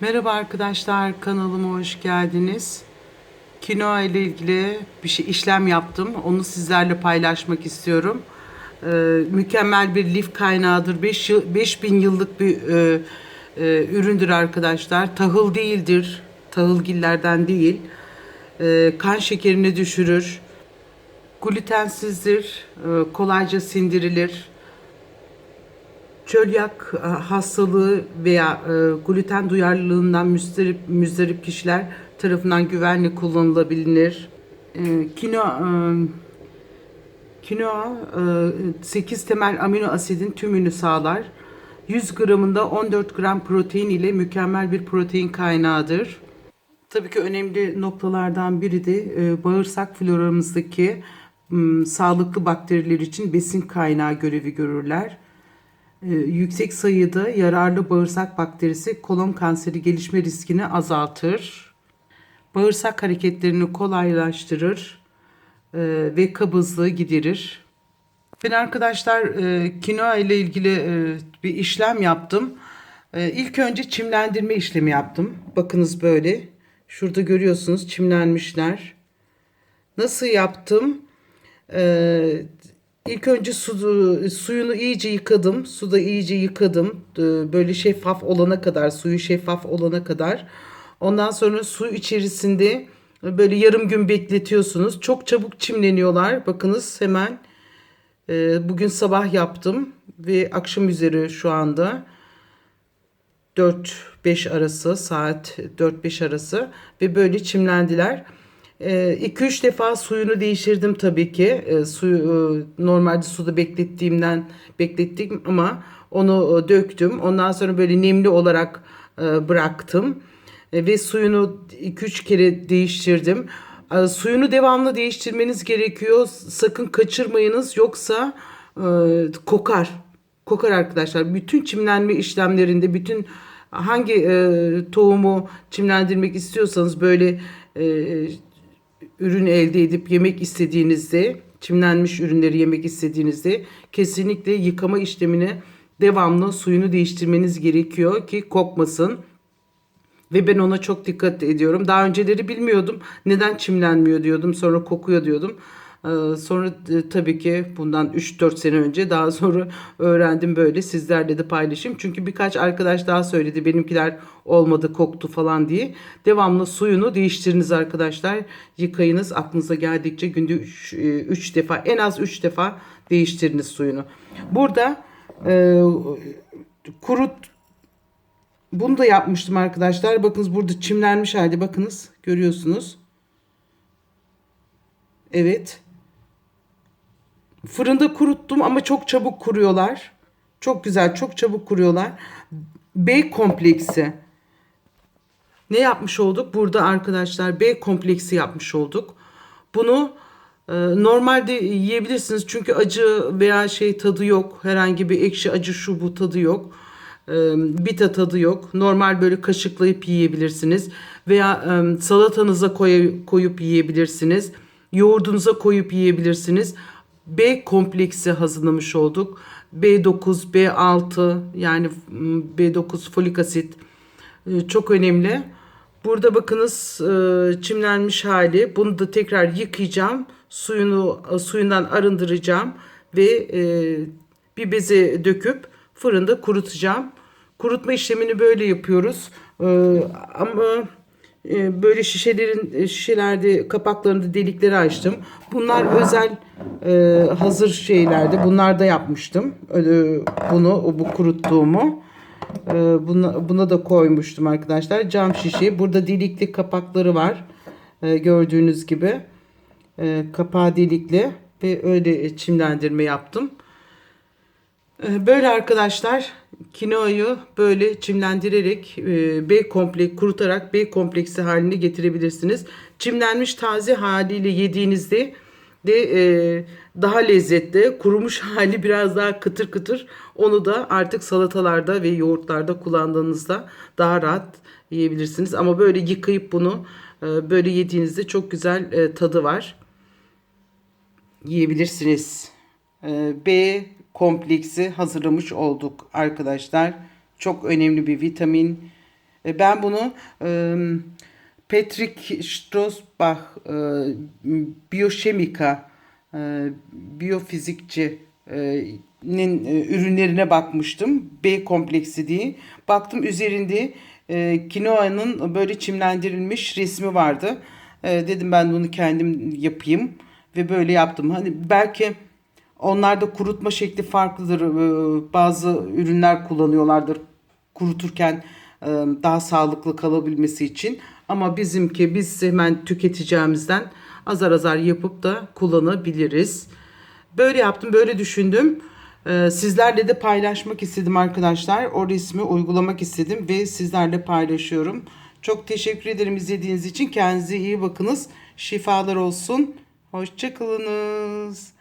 Merhaba arkadaşlar kanalıma hoş geldiniz. Kinoa ile ilgili bir şey işlem yaptım. Onu sizlerle paylaşmak istiyorum. Ee, mükemmel bir lif kaynağıdır. 5 yıl 5000 yıllık bir e, e, üründür arkadaşlar. Tahıl değildir. Tahılgillerden değil. Ee, kan şekerini düşürür. Glutensizdir. e, kolayca sindirilir çölyak e, hastalığı veya e, gluten duyarlılığından müzdarip, müzdarip kişiler tarafından güvenli kullanılabilir. Kino e, Kinoa 8 temel amino asidin tümünü sağlar. 100 gramında 14 gram protein ile mükemmel bir protein kaynağıdır. Tabii ki önemli noktalardan biri de e, bağırsak floramızdaki sağlıklı bakteriler için besin kaynağı görevi görürler. E, yüksek sayıda yararlı bağırsak bakterisi kolon kanseri gelişme riskini azaltır. Bağırsak hareketlerini kolaylaştırır e, ve kabızlığı giderir. Ben arkadaşlar e, kinoa ile ilgili e, bir işlem yaptım. E, ilk önce çimlendirme işlemi yaptım. Bakınız böyle. Şurada görüyorsunuz çimlenmişler. Nasıl yaptım? İlk önce su, suyunu iyice yıkadım. Suda iyice yıkadım. Böyle şeffaf olana kadar, suyu şeffaf olana kadar. Ondan sonra su içerisinde böyle yarım gün bekletiyorsunuz. Çok çabuk çimleniyorlar. Bakınız hemen e, bugün sabah yaptım ve akşam üzeri şu anda. 4-5 arası saat 4-5 arası ve böyle çimlendiler. 2-3 defa suyunu değiştirdim tabii ki. E, suyu e, normalde suda beklettiğimden beklettim ama onu e, döktüm. Ondan sonra böyle nemli olarak e, bıraktım. E, ve suyunu 2-3 kere değiştirdim. E, suyunu devamlı değiştirmeniz gerekiyor. Sakın kaçırmayınız yoksa e, kokar. Kokar arkadaşlar. Bütün çimlenme işlemlerinde bütün hangi e, tohumu çimlendirmek istiyorsanız böyle e, ürün elde edip yemek istediğinizde çimlenmiş ürünleri yemek istediğinizde kesinlikle yıkama işlemini devamlı suyunu değiştirmeniz gerekiyor ki kokmasın. Ve ben ona çok dikkat ediyorum. Daha önceleri bilmiyordum. Neden çimlenmiyor diyordum. Sonra kokuyor diyordum. Ee, Sonra e, tabii ki bundan 3-4 sene önce daha sonra öğrendim böyle sizlerle de paylaşayım. Çünkü birkaç arkadaş daha söyledi benimkiler olmadı koktu falan diye. Devamlı suyunu değiştiriniz arkadaşlar. Yıkayınız aklınıza geldikçe günde 3 defa en az 3 defa değiştiriniz suyunu. Burada e, kurut bunu da yapmıştım arkadaşlar. Bakınız burada çimlenmiş halde bakınız görüyorsunuz. Evet. Fırında kuruttum ama çok çabuk kuruyorlar. Çok güzel, çok çabuk kuruyorlar. B kompleksi. Ne yapmış olduk? Burada arkadaşlar B kompleksi yapmış olduk. Bunu e, normalde yiyebilirsiniz çünkü acı veya şey tadı yok. Herhangi bir ekşi acı şu bu tadı yok. E, bita tadı yok. Normal böyle kaşıklayıp yiyebilirsiniz. Veya e, salatanıza koy, koyup yiyebilirsiniz. Yoğurdunuza koyup yiyebilirsiniz. B kompleksi hazırlamış olduk. B9, B6 yani m, B9 folik asit e, çok önemli. Burada bakınız e, çimlenmiş hali. Bunu da tekrar yıkayacağım. Suyunu suyundan arındıracağım ve bir beze döküp fırında kurutacağım. Kurutma işlemini böyle yapıyoruz. Ama böyle şişelerin e, şişelerde kapaklarında delikleri açtım. Bunlar özel e, hazır şeylerdi. Bunlar da yapmıştım. Bunu bu kuruttuğumu. E, buna, buna da koymuştum arkadaşlar. Cam şişe. Burada delikli kapakları var. E, gördüğünüz gibi. Kapağı delikli ve öyle çimlendirme yaptım. Ee, Böyle arkadaşlar kinoayı böyle çimlendirerek e, B kompleks kurutarak B kompleksi haline getirebilirsiniz. Çimlenmiş taze haliyle yediğinizde de e, daha lezzetli. Kurumuş hali biraz daha kıtır kıtır. Onu da artık salatalarda ve yoğurtlarda kullandığınızda daha rahat yiyebilirsiniz. Ama böyle yıkayıp bunu e, böyle yediğinizde çok güzel tadı var yiyebilirsiniz. B kompleksi hazırlamış olduk arkadaşlar. Çok önemli bir vitamin. E, ben bunu e, Patrick Strosbach e, biyoşemika biyofizikçi nin ürünlerine bakmıştım. B kompleksi diye. Baktım üzerinde e, kinoanın böyle çimlendirilmiş resmi vardı. E, dedim ben bunu kendim yapayım ve böyle yaptım. Hani belki onlarda kurutma şekli farklıdır. E, bazı ürünler kullanıyorlardır kuruturken e, daha sağlıklı kalabilmesi için. Ama bizimki biz hemen tüketeceğimizden azar azar yapıp da kullanabiliriz. Böyle yaptım, böyle düşündüm. Ee, sizlerle de paylaşmak istedim arkadaşlar. O resmi uygulamak istedim ve sizlerle paylaşıyorum. Çok teşekkür ederim izlediğiniz için. Kendinize iyi bakınız. Şifalar olsun. Hoşçakalınız.